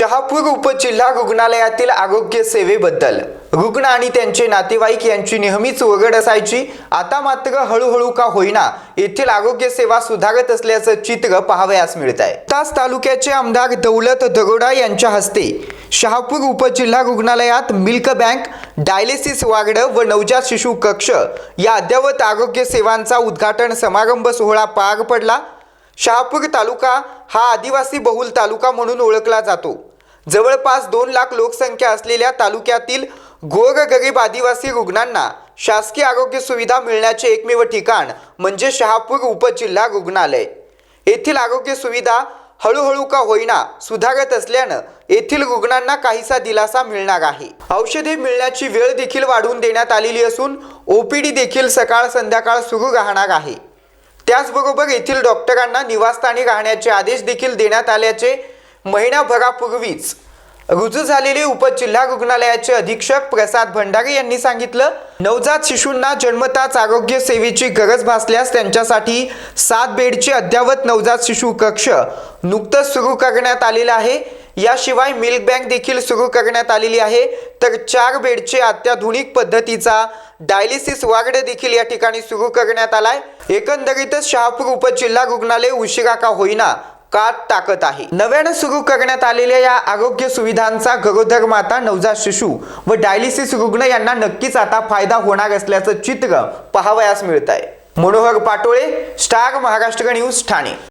शहापूर उपजिल्हा रुग्णालयातील आरोग्य सेवेबद्दल. रुग्ण आणि त्यांचे नातेवाईक यांची नेहमीच ओरड असायची. आता मात्र हळूहळू का होईना येथील आरोग्य सेवा सुधारत असल्याचं चित्र पाहावयास मिळत आहे तास तालुक्याचे आमदार दौलत दरोडा यांच्या हस्ते शहापूर उपजिल्हा रुग्णालयात मिल्क बँक डायलिसिस वार्ड व नवजात शिशु कक्ष या अद्ययावत आरोग्य सेवांचा उद्घाटन समारंभ सोहळा पार पडला. शहापूर तालुका हा आदिवासी बहुल तालुका म्हणून ओळखला जातो. जवळपास दोन लाख लोकसंख्या असलेल्या तालुक्यातील गोरगरीब आदिवासी रुग्णांना शासकीय आरोग्य सुविधा मिळण्याचे एकमेव ठिकाण म्हणजे शहापूर उपजिल्हा रुग्णालय. येथील आरोग्य सुविधा हळूहळू का होईना सुधारत असल्यानं येथील रुग्णांना काहीसा दिलासा मिळणार आहे. औषधे मिळण्याची वेळ देखील वाढवून देण्यात आलेली असून ओपीडी देखील सकाळ संध्याकाळ सुरू राहणार आहे. त्याचबरोबर येथील डॉक्टरांना निवासस्थानी राहण्याचे आदेश देखील देण्यात आल्याचे महिनाभरापूर्वीच रुजू झालेले उपजिल्हा रुग्णालयाचे अधीक्षक प्रसाद भंडारे यांनी सांगितलं नवजात शिशूंना जन्मताच आरोग्य सेवेची गरज भासल्यास त्यांच्यासाठी सात बेडचे अद्ययावत नवजात शिशू कक्ष नुकतंच सुरू करण्यात आलेलं आहे. याशिवाय मिल्क बँक देखील सुरू करण्यात आलेली आहे. तर चार बेडचे अत्याधुनिक पद्धतीचा डायलिसिस वार्ड देखील या ठिकाणी सुरू करण्यात आलाय. एकंदरीतच शहापूर उपजिल्हा रुग्णालय उशिरा का होईना कात टाकत आहे. नव्यानं सुरू करण्यात आलेल्या या आरोग्य सुविधांचा गरोदर माता नवजात शिशु व डायलिसिस रुग्ण यांना नक्कीच आता फायदा होणार असल्याचं चित्र पाहावयास मिळत आहे मनोहर पाटोळे स्टार महाराष्ट्र न्यूज ठाणे.